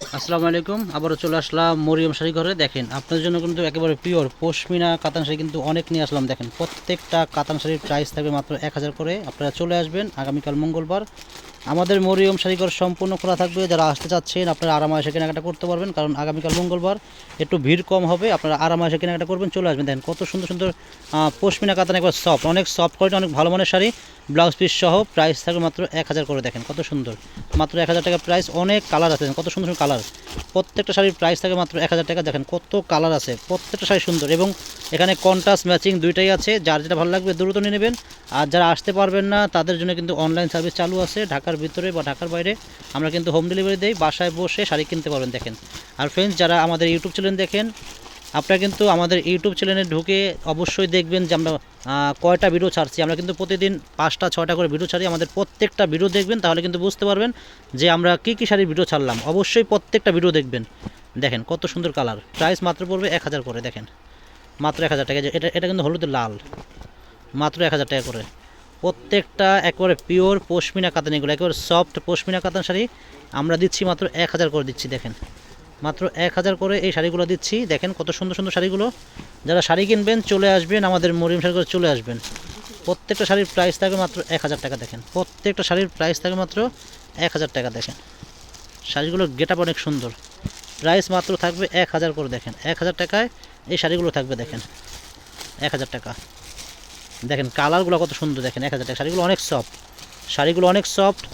আসসালামু আলাইকুম, আবারও চলে আসলাম মরিয়ম শাড়ি ঘরে। দেখেন আপনার জন্য কিন্তু একেবারে পিওর পশমিনা কাতান শাড়ি কিন্তু অনেক নিয়ে আসলাম। দেখেন, প্রত্যেকটা কাতান শাড়ির প্রাইস থাকবে মাত্র এক হাজার করে। আপনারা চলে আসবেন আগামীকাল মঙ্গলবার। আমাদের মরিয়ম শাড়িঘর সম্পূর্ণ খোলা থাকবে। যারা আসতে চাচ্ছেন, আপনারা আরামায়েসে কেনাকাটা করতে পারবেন, কারণ আগামীকাল মঙ্গলবার একটু ভিড় কম হবে। আপনারা আরামায়েসে কেনাকাটা করবেন, চলে আসবেন। দেখেন, কত সুন্দর সুন্দর পশমিনা কাতান একবার সফট অনেক সফট কোয়ালিটি অনেক ভালো মানের শাড়ি। ব্লাউজ পিস সহ প্রাইস থাকবে মাত্র এক হাজার করে। দেখেন, কত সুন্দর। মাত্র এক হাজার টাকা প্রাইস অনেক কালার আছে। কত সুন্দর সুন্দর কালার। প্রত্যেকটা শাড়ির প্রাইস থাকে মাত্র এক হাজার টাকা। দেখেন কত কালার আছে, প্রত্যেকটা শাড়ি সুন্দর। এবং এখানে কন্ট্রাস্ট ম্যাচিং দুইটাই আছে। যার যেটা ভালো লাগবে দ্রুত নিয়ে নেবেন। আর যারা আসতে পারবেন না, তাদের জন্য কিন্তু অনলাইন সার্ভিস চালু আছে ঢাকার ভিতরে বা ঢাকার বাইরে। আমরা কিন্তু হোম ডেলিভারি দিই। বাসায় বসে শাড়ি কিনতে পারবেন, দেখেন। আর ফ্রেন্ডস যারা আমাদের ইউটিউব চ্যানেল দেখেন আপনারা কিন্তু আমাদের ইউটিউব চ্যানেলে ঢুকে অবশ্যই দেখবেন যে আমরা কয়টা ভিডিও ছাড়ছি। আমরা কিন্তু প্রতিদিন পাঁচটা, ছয়টা করে ভিডিও ছাড়ি। আমাদের প্রত্যেকটা ভিডিও দেখবেন, তাহলে কিন্তু বুঝতে পারবেন যে আমরা কী কী শাড়ির ভিডিও ছাড়লাম। অবশ্যই প্রত্যেকটা ভিডিও দেখবেন। দেখেন কত সুন্দর কালার প্রাইস মাত্র পড়বে এক হাজার করে, দেখেন। মাত্র এক হাজার টাকা। এটা এটা কিন্তু হলুদের লাল। মাত্র এক হাজার টাকা করে। প্রত্যেকটা একবারে পিওর পশমিনা কাতান এগুলো, একেবারে সফট পশমিনা কাতান শাড়ি আমরা দিচ্ছি মাত্র এক হাজার করে দিচ্ছি, দেখেন। মাত্র এক হাজার করে এই শাড়িগুলো দিচ্ছি। দেখেন কত সুন্দর সুন্দর শাড়িগুলো। যারা শাড়ি কিনবেন, চলে আসবেন, আমাদের মরিম শাড়ি করে চলে আসবেন। প্রত্যেকটা শাড়ির প্রাইস থাকে মাত্র এক হাজার টাকা, দেখেন। প্রত্যেকটা শাড়ির প্রাইস থাকে মাত্র এক হাজার টাকা, দেখেন। শাড়িগুলোর গেট অনেক সুন্দর। প্রাইস মাত্র থাকবে এক হাজার করে, দেখেন। এক হাজার টাকায় এই শাড়িগুলো থাকবে, দেখেন। এক হাজার টাকা। দেখেন কালারগুলো কত সুন্দর, দেখেন। এক হাজার টাকা। শাড়িগুলো অনেক সফট শাড়িগুলো অনেক সফট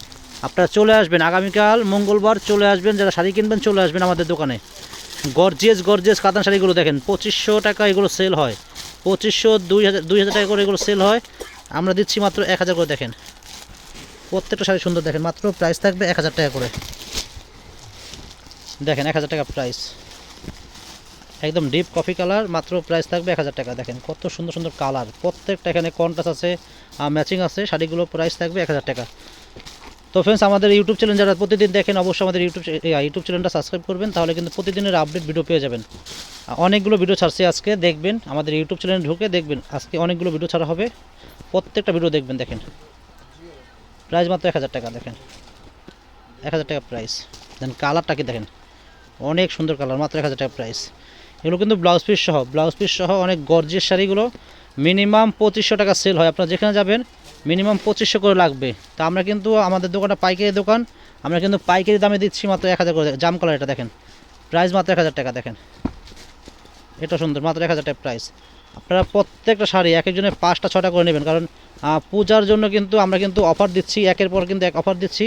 আপনারা চলে আসবেন, আগামীকাল মঙ্গলবার চলে আসবেন, যারা শাড়ি কিনবেন চলে আসবেন আমাদের দোকানে। গর্জিয়াস গর্জিয়াস কাতান শাড়িগুলো দেখেন, পঁচিশশো টাকা এগুলো সেল হয়। পঁচিশশো, দুই হাজার দুই হাজার টাকা করে এগুলো সেল হয়। আমরা দিচ্ছি মাত্র এক হাজার করে, দেখেন। প্রত্যেকটা শাড়ি সুন্দর, দেখেন, মাত্র প্রাইস থাকবে এক হাজার টাকা করে। দেখেন, এক হাজার টাকা প্রাইস একদম ডিপ কফি কালার মাত্র প্রাইস থাকবে এক হাজার টাকা, দেখেন, কত সুন্দর সুন্দর কালার প্রত্যেকটা এখানে কন্ট্রাস্ট আছে ম্যাচিং আছে, শাড়িগুলো প্রাইস থাকবে এক হাজার টাকা। তো ফ্রেন্ডস আমাদের ইউটিউব চ্যানেল যারা প্রতিদিন দেখেন, অবশ্যই আমাদের ইউটিউব ইউটিউব চ্যানেলটা সাবস্ক্রাইব করবেন, তাহলে কিন্তু প্রতিদিনের আপডেট ভিডিও পেয়ে যাবেন। অনেকগুলো ভিডিও ছাড়ছে আজকে, দেখবেন, আমাদের ইউটিউব চ্যানেলে ঢুকে দেখবেন, আজকে অনেকগুলো ভিডিও ছাড়া হবে। প্রত্যেকটা ভিডিও দেখবেন, দেখেন। প্রাইস মাত্র এক হাজার টাকা, দেখেন। এক হাজার টাকা প্রাইস দেন কালারটা কি, দেখেন? অনেক সুন্দর কালার মাত্র এক হাজার টাকা প্রাইস এগুলো কিন্তু ব্লাউজ পিস সহ ব্লাউজ পিস সহ অনেক গর্জিয়াস শাড়িগুলো। মিনিমাম পঁচিশশো টাকা সেল হয়। আপনারা যেখানে যাবেন মিনিমাম পঁচিশশো করে লাগবে। তা আমরা কিন্তু আমাদের দোকানটা পাইকারি দোকান, আমরা কিন্তু পাইকারি দামে দিচ্ছি মাত্র এক হাজার করে। জাম কালার এটা দেখেন। প্রাইস মাত্র এক হাজার টাকা দেখেন। এটা সুন্দর, মাত্র এক হাজার টাকা প্রাইস আপনারা প্রত্যেকটা শাড়ি এক একজনের পাঁচটা, ছটা করে নেবেন। কারণ পূজার জন্য কিন্তু আমরা কিন্তু অফার দিচ্ছি, একের পর কিন্তু এক অফার দিচ্ছি।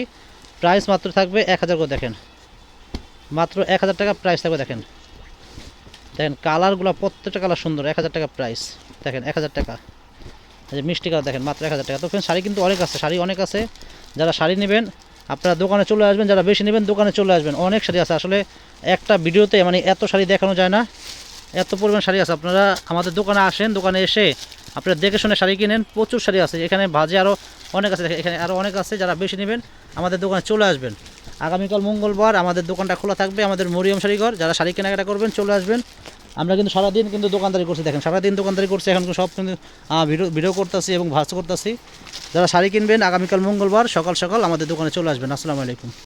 প্রাইস মাত্র থাকবে এক হাজার করে দেখেন। মাত্র এক হাজার টাকা প্রাইস থাকবে দেখেন। দেখেন কালারগুলো প্রত্যেকটা কালার সুন্দর, এক হাজার টাকা প্রাইস দেখেন, এক হাজার টাকা। যে মিষ্টি কালার দেখেন, মাত্র এক হাজার টাকা। তো ফ্রেন্ড শাড়ি কিন্তু অনেক আছে, শাড়ি অনেক আছে। যারা শাড়ি নেবেন, আপনারা দোকানে চলে আসবেন, যারা বেশি নেবেন, দোকানে চলে আসবেন। অনেক শাড়ি আছে। আসলে একটা ভিডিওতে মানে এত শাড়ি দেখানো যায় না। এত পরিমাণ শাড়ি আছে। আপনারা আমাদের দোকানে আসেন, দোকানে এসে আপনারা দেখে শুনে শাড়ি কিনেন। প্রচুর শাড়ি আছে। এখানে ভাজে আরও অনেক আছে। এখানে আরও অনেক আছে। যারা বেশি নেবেন, আমাদের দোকানে চলে আসবেন। আগামীকাল মঙ্গলবার আমাদের দোকানটা খোলা থাকবে, আমাদের মরিয়ম শাড়িঘর। যারা শাড়ি কেনাকাটা করবেন, চলে আসবেন। আমরা কিন্তু সারাদিন কিন্তু দোকানদারি করছি, দেখেন, সারাদিন দোকানদারি করছি, এখন সব কিন্তু ভিডিও ভিডিও করতেছি এবং ভাজ করতেছি। যারা শাড়ি কিনবেন, আগামীকাল মঙ্গলবার সকাল সকাল আমাদের দোকানে চলে আসবেন। আসসালামু আলাইকুম।